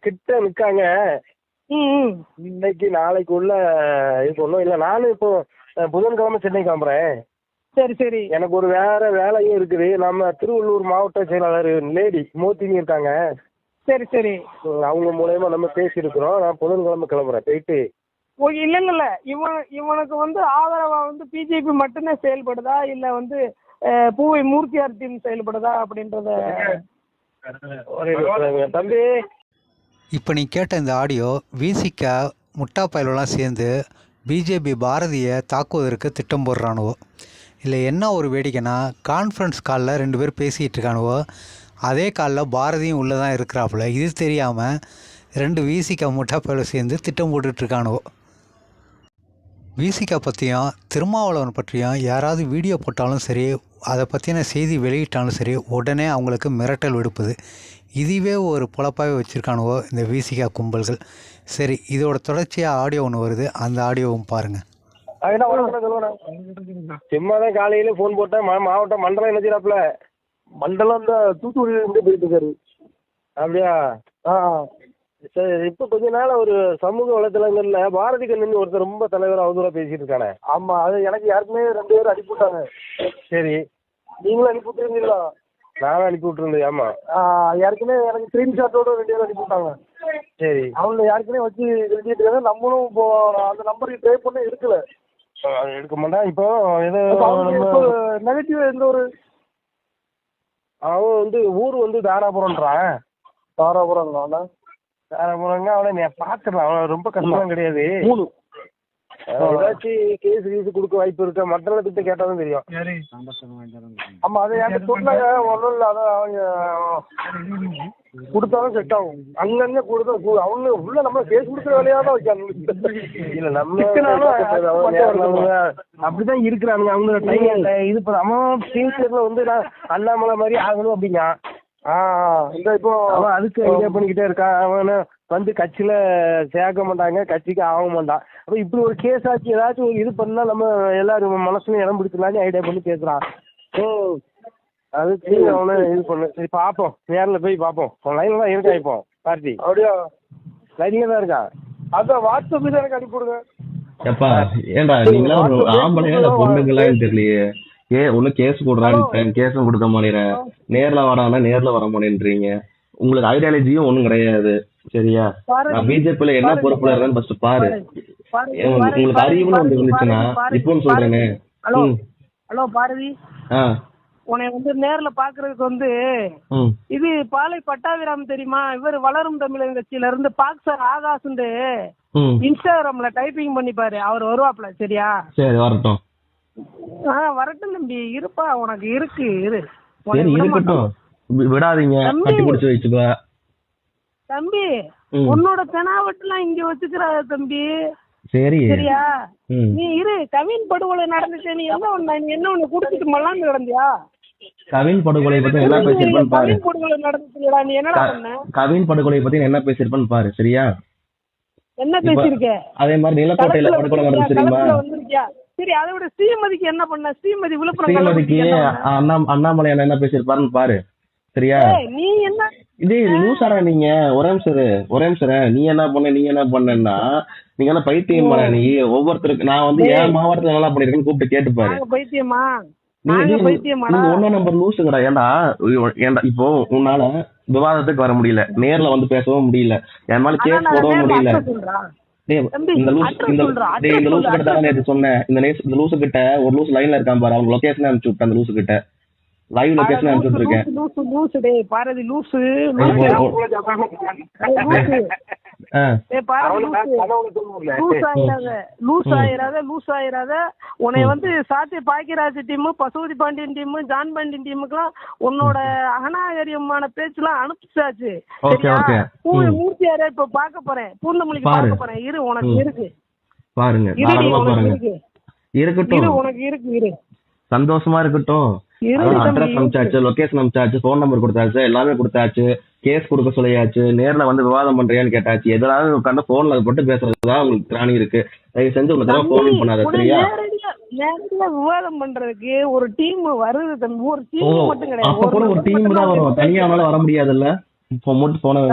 கிட்ட நிக்காங்க. இன்னைக்கு நாளைக்குள்ள இது பண்ணும் இல்ல. நானும் இப்போ புதன்கிழமை சென்னை கிளம்புறேன். சரி சரி. எனக்கு ஒரு வேற வேலையும் இருக்குது. நம்ம திருவள்ளூர் மாவட்ட செயலாளர் லேடி மோத்தினி இருக்காங்க. சரி சரி. அவங்க மூலயமா நம்ம பேசியிருக்கிறோம். நான் புதன்கிழமை கிளம்புறேன். போயிட்டு. இல்ல இல்ல இல்ல. இவன் இவனுக்கு வந்து ஆதரவா வந்து பிஜேபி மட்டும்தான் செயல்படுதா? இல்ல வந்து பூவை மூர்த்தியார் டீம் செயல்படுதா அப்படின்றத. தம்பி இப்போ நீ கேட்ட இந்த ஆடியோ விசிக்க முட்டா பயலெல்லாம் சேர்ந்து பிஜேபி பாரதியை தாக்குவதற்கு திட்டம் போடுறானுவோ? இல்லை என்ன ஒரு வேடிக்கைனா கான்ஃபரன்ஸ் காலில் ரெண்டு பேர் பேசிகிட்டு இருக்கானுவோ? அதே காலில் பாரதியும் உள்ளே தான் இருக்கிறாப்புல. இது தெரியாமல் ரெண்டு விசிக்க முட்டா பயல சேர்ந்து திட்டம் போட்டுட்ருக்கானுவோ விசிகா பற்றியும் திருமாவளவன் பற்றியும் யாராவது வீடியோ போட்டாலும் சரி அதை பற்றின செய்தி வெளியிட்டாலும் சரி உடனே அவங்களுக்கு மிரட்டல் விடுப்புது. இதுவே ஒரு பொழப்பாகவே வச்சுருக்கானுவோ இந்த விசிகா கும்பல்கள். சரி இதோட தொடர்ச்சியாக ஆடியோ ஒன்று வருது. அந்த ஆடியோவும் பாருங்கள் என்ன வணக்கம் சொல்லுவேன் சும்மா தான் காலையில ஃபோன் போட்டேன். மா- மாவட்டம் மண்டலம் என்ன செய்யறாப்புல மண்டலம் இந்த தூத்துக்குடியில இருந்து போயிட்டு இருக்காரு. அப்படியா? ஆ. சரி இப்போ கொஞ்ச நாள் ஒரு சமூக வலைதளங்கள்ல பாரதி கண்ணன் ஒருத்தர் ரொம்ப தலைவர் அவதூறா பேசிட்டு இருக்கானே. ஆமா அது எனக்கு யாருக்குமே ரெண்டு பேரும் அனுப்பி விட்டாங்க. சரி. நீங்களும் அனுப்பி விட்டுருந்தீங்களா நானும் அனுப்பி விட்டுருந்தேன் ஆமா. யாருக்குமே எனக்கு ஸ்கிரீன்ஷாட்டோட ரெண்டு பேரும் அனுப்பி விட்டாங்க. சரி. அவங்க யாருக்குமே வச்சு எழுதிட்டு இருக்காங்க. நம்மளும் இப்போ அந்த நம்பருக்கு ட்ரை பண்ண எடுக்கல. எடுக்க மாட்டான். இப்போ ஏதோ நெகட்டிவ் எந்த ஒரு அவன் வந்து ஊர் வந்து தாராபுரம்ன்றான். தாராபுரம் தாராபுரங்க அவனை நீ பார்த்துடலாம் அவன் ரொம்ப கஷ்டம் கிடையாது. மூணு. ஏதாச்சும் கேஸ் கீஸ் கொடுக்க வாய்ப்பு இருக்கா? மண்டலத்திட்ட கேட்டாலும் தெரியும். ஆமா அது சொன்னாங்க ஒன்றும் இல்லை அதான் அவங்க கொடுத்தாலும் செட் ஆகும். அங்கங்க கொடுத்தா அவங்க உள்ள நம்ம கேஸ் கொடுக்குற வேலையா தான் வைக்காங்க இல்ல நம்ம அப்படிதான் இருக்கிறானுங்க. அவங்க இது அவன் ஃபியூச்சர்ல வந்து நான் அண்ணாமலை மாதிரி ஆகணும் அப்படிங்க இந்த இப்போ அவன் அதுக்கு ஐடியா பண்ணிக்கிட்டே இருக்கான் அவன வந்து கட்சியில சேர்க்க மாட்டாங்க. கட்சிக்கு ஆக மாட்டான் அப்ப இப்படி ஒரு கேஸ் ஆச்சு ஏதாச்சும் ஒரு இது பண்ணா நம்ம எல்லாரும் மனசுலயும் இடம் பிடிக்கலாம்னு ஐடியா பண்ணி பேசுறான் ஓ அதுக்கு அவனை இது பண்ணு. சரி பார்ப்போம் நேர்ல போய் பார்ப்போம் அவன் லைன்ல தான் இருக்கா இப்போ? பார்ட்டி அப்படியா? லைன்ல தான் இருக்கா? அதான் வாட்ஸ்அப் தான் எனக்கு அனுப்பி விடுங்க. எப்பா ஏன்டா நீங்களா ஒரு ஆம்பளையா பொண்ணுங்களான்னு தெரியலையே. ஏ ஒண்ணு கேஸ் கொடுறான்னு கேஸும் கொடுக்க மாட்டேறேன் நேர்ல வரானா நேர்ல வர மாட்டேன்றீங்க. உங்களுக்கு ஐடியாலஜியும் ஒண்ணும் கிடையாது. சரியா? நான் பிஜேபில என்ன பொறுப்புல இருக்கேன்னு ஃபர்ஸ்ட் பாரு. உங்களுக்கு அறிவுன்னு ஒன்று இருந்துச்சுன்னா இப்போன்னு சொல்றேனே ஹலோ. பாரதி. ஆ. உன்னை வந்து நேர்ல பாக்குறதுக்கு வந்து இது பாலை பட்டாபிராம் தெரியுமா? இவர் வளரும் தமிழர் கட்சியில இருந்து பாக்ஸர் ஆகாஷ்ண்டு ம். இன்ஸ்டாகிராம்ல டைப்பிங் பண்ணி பாரு. அவர் வருவாப்ல சரியா? சரி வரட்டும். ஆ வரட்டும் தம்பி. இருப்பா. உனக்கு இருக்கு. இரு. சரி இருக்கட்டும். விடாதீங்க. கட்டி பிடிச்சி வச்சுக்கோ. தம்பி. உன்னோட தெனாவட்டுலாம் இங்க வச்சுக்கிறாத தம்பி. சரி. சரியா? நீ இரு. கவின் படுகொலை நடந்துச்சு. நீ என்ன ஒண்ணு நீ என்ன ஒண்ணு குடிச்சிட்டு மல்லாந்து கிடந்தியா? கவின் படுகொலை பத்தி என்ன பேசியிருப்பேன்னு பாரு. கவின் படுகொலை நடந்துச்சுடா நீ என்னடா க- பண்ண? கவின் படுகொலை பத்தி என்ன பேசியிருப்பேன்னு பாரு. சரியா? என்ன இப்ப பேசியிருக்க? அதே மாதிரி நிலக்கோட்டையில படுகொலை? நடந்துச்சு தெரியுமா? சரி அதை விட ஸ்ரீமதிக்கு என்ன பண்ண? ஸ்ரீமதி விழுப்புரம் ஸ்ரீமதிக்கு? அண்ணா அண்ணாமலை அண்ணா என்ன பேசியிருப்பாருன்னு பாரு சரியா? நீ என்ன? இதே லூசாரா நீங்க. ஒரே நிமிஷம் ஒரே நிமிஷம். நீ என்ன பண்ண நீ என்ன பண்ணா நீங்க என்ன பைத்தியம் பண்ண நீ ஒவ்வொருத்தருக்கு நான் வந்து என் மாவட்டத்துல என்ன பண்ணிருக்கேன்னு கூப்பிட்டு கேட்டு பாரு. நாங்க பைத்தியமா? நம்பர் லூசுங்கடா. ஏன்டா ஏன்டா இப்போ உன்னால விவாதத்துக்கு வர முடியல. நேர்ல வந்து பேசவும் முடியல. என் மேல கேஸ் போடவும் முடியல. இந்த லூசு கிட்ட தான் நேத்து சொன்னேன். இந்த இந்த லூசு கிட்ட ஒரு லூஸ் லைன்ல இருக்கான் பாரு. அவங்க லொகேஷன் அனுப்பிச்சு விட்டேன் அந்த லூசு கிட்ட. லைவ் லொகேஷன் அனுப்பிச்சு விட்டுருக்கேன் லூசு, லூசு, டேய், பாரதி லூசு, லூஸ் ஆயிராத, லூஸ் ஆயிராத, லூஸ் ஆயிராத. உன்னை வந்து சாத்தி Bhagyaraj team Pasupathi Pandian team John Pandian டீமுக்குலாம் உன்னோட அகநாகரியமான பேச்சுலாம் அனுப்பிச்சாச்சு. மூர்த்தியாரே இப்ப பார்க்க போறேன். பூந்தமல்லிக்கு பாரு. பார்க்க போறேன். இரு உனக்கு. இருக்கு. பாருங்க இருக்கட்டும். உனக்கு இருக்கு இரு. சந்தோஷமா இருக்கட்டும். அட்ரஸ் அனுப்பிச்சாச்சு லொகேஷன் அனுப்பிச்சாச்சு ஃபோன் நம்பர் கொடுத்தாச்சு எல்லாமே கொடுத்தாச்சு. கேஸ் கொடுக்க சொல்லியாச்சு நேர்ல வந்து விவாதம் பண்றியான்னு கேட்டாச்சு. எதாவது உட்காந்து போன்ல போட்டு பேசுறதுதான் உங்களுக்கு திராணி இருக்கு. தயவு செஞ்சு ஒரு தடவை போன் பண்ணாத சரியா? நேரடியா விவாதம் பண்றதுக்கு ஒரு டீம் வருது தம்பி. ஒரு டீம் மட்டும் கிடையாது. அப்ப கூட ஒரு டீம் தான் வரும். தனியா அவனால வர முடியாதுல்ல? இப்போ மட்டும் போன